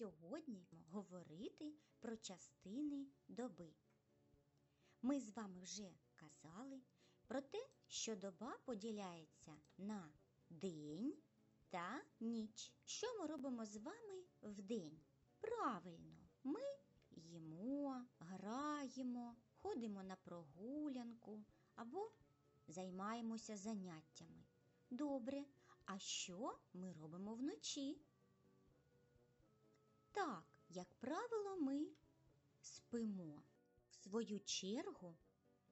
сьогодні говорити про частини доби. Ми з вами вже казали про те, що доба поділяється на день та ніч. Що ми робимо з вами в день? Правильно, ми їмо, граємо, ходимо на прогулянку або займаємося заняттями. Добре, а що ми робимо вночі? Так, як правило, ми спимо. В свою чергу,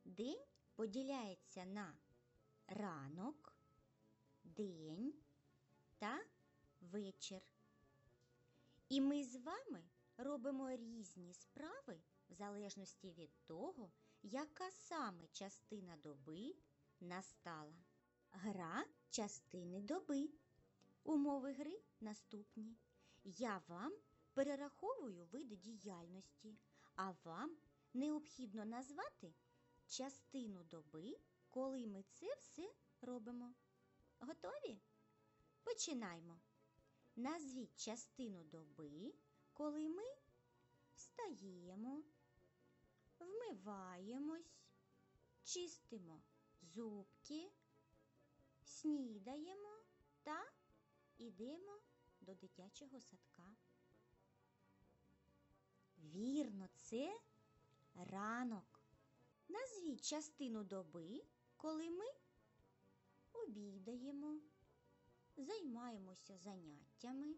день поділяється на ранок, день та вечір. І ми з вами робимо різні справи в залежності від того, яка саме частина доби настала. Гра частини доби. Умови гри наступні. Я вам перераховую види діяльності, а вам необхідно назвати частину доби, коли ми це все робимо. Готові? Починаймо. Назвіть частину доби, коли ми встаємо, вмиваємось, чистимо зубки, снідаємо та йдемо до дитячого садка. Вірно, це ранок. Назвіть частину доби, коли ми обідаємо, займаємося заняттями,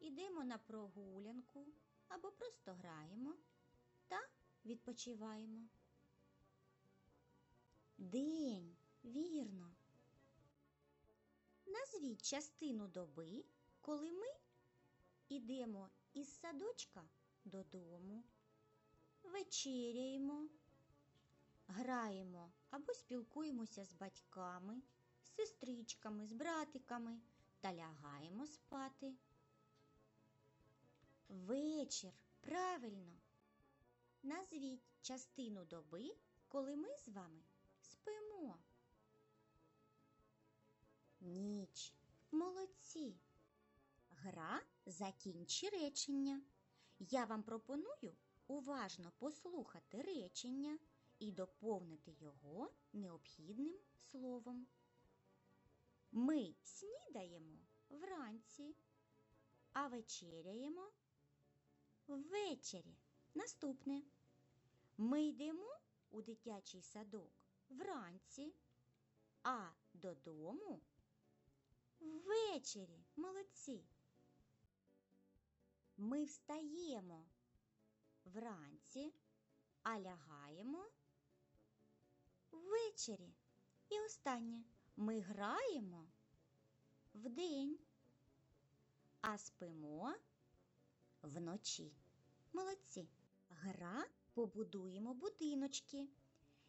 йдемо на прогулянку або просто граємо та відпочиваємо. День, вірно. Назвіть частину доби, коли ми йдемо із садочка додому, вечеряємо, граємо або спілкуємося з батьками, з сестричками, з братиками та лягаємо спати. Вечір, правильно. Назвіть частину доби, коли ми з вами спимо. Ніч. Молодці. Гра закінчи речення. Я вам пропоную уважно послухати речення і доповнити його необхідним словом. Ми снідаємо вранці, а вечеряємо ввечері. Наступне. Ми йдемо у дитячий садок вранці, а додому ввечері. Молодці. Ми встаємо вранці, а лягаємо ввечері. І останнє. Ми граємо вдень, а спимо вночі. Молодці. Гра побудуємо будиночки.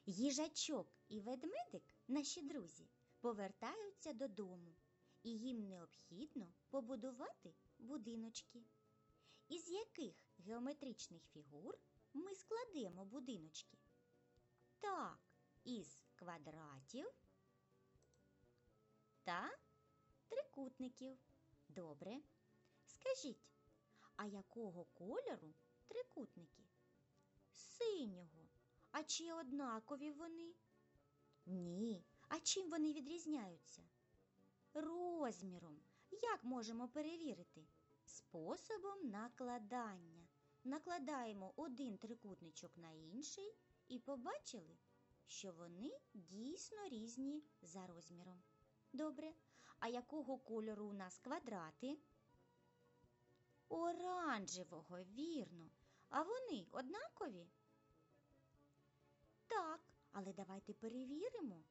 Їжачок і ведмедик, наші друзі, повертаються додому, і їм необхідно побудувати будиночки. Із яких геометричних фігур ми складемо будиночки? Так, із квадратів та трикутників. Добре. Скажіть, а якого кольору трикутники? Синього. А чи однакові вони? Ні. А чим вони відрізняються? Розміром. Як можемо перевірити? Способом накладання. Накладаємо один трикутничок на інший і побачили, що вони дійсно різні за розміром. Добре. А якого кольору у нас квадрати? Оранжевого, вірно. А вони однакові? Так, але давайте перевіримо.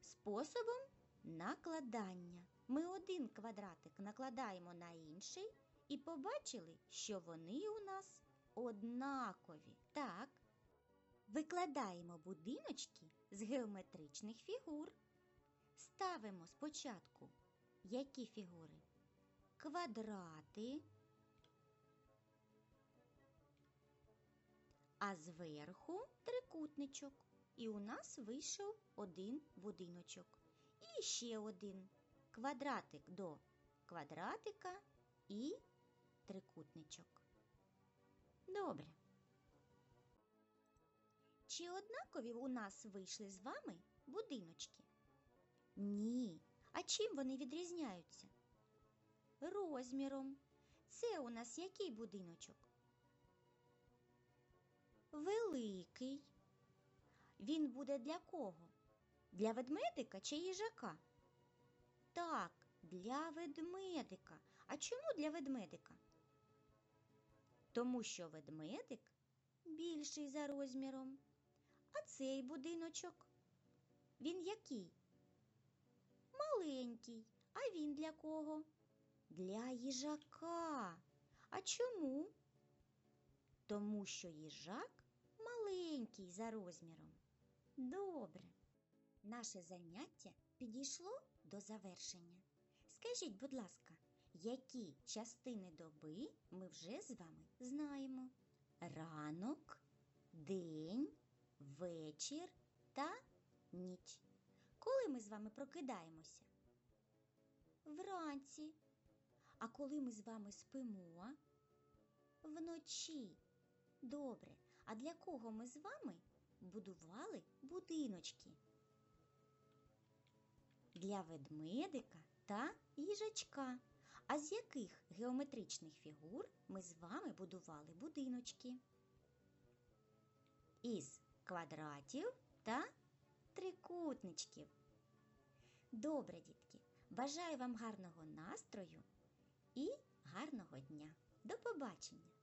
Способом накладання. Ми один квадратик накладаємо на інший і побачили, що вони у нас однакові. Так. Викладаємо будиночки з геометричних фігур. Ставимо спочатку які фігури? Квадрати. А зверху трикутничок. І у нас вийшов один будиночок. І ще один квадратик до квадратика і. Трикутничок. Добре. Чи однакові у нас вийшли з вами будиночки? Ні. А чим вони відрізняються? Розміром. Це у нас який будиночок? Великий. Він буде для кого? Для ведмедика чи їжака? Так, для ведмедика. А чому для ведмедика? Тому що ведмедик більший за розміром. А цей будиночок? Він який? Маленький. А він для кого? Для їжака. А чому? Тому що їжак маленький за розміром. Добре. Наше заняття підійшло до завершення. Скажіть, будь ласка, які частини доби ми вже з вами знаємо? Ранок, день, вечір та ніч. Коли ми з вами прокидаємося? Вранці. А коли ми з вами спимо? Вночі. Добре. А для кого ми з вами будували будиночки? Для ведмедика та їжачка. А з яких геометричних фігур ми з вами будували будиночки? Із квадратів та трикутничків. Добре, дітки, бажаю вам гарного настрою і гарного дня. До побачення!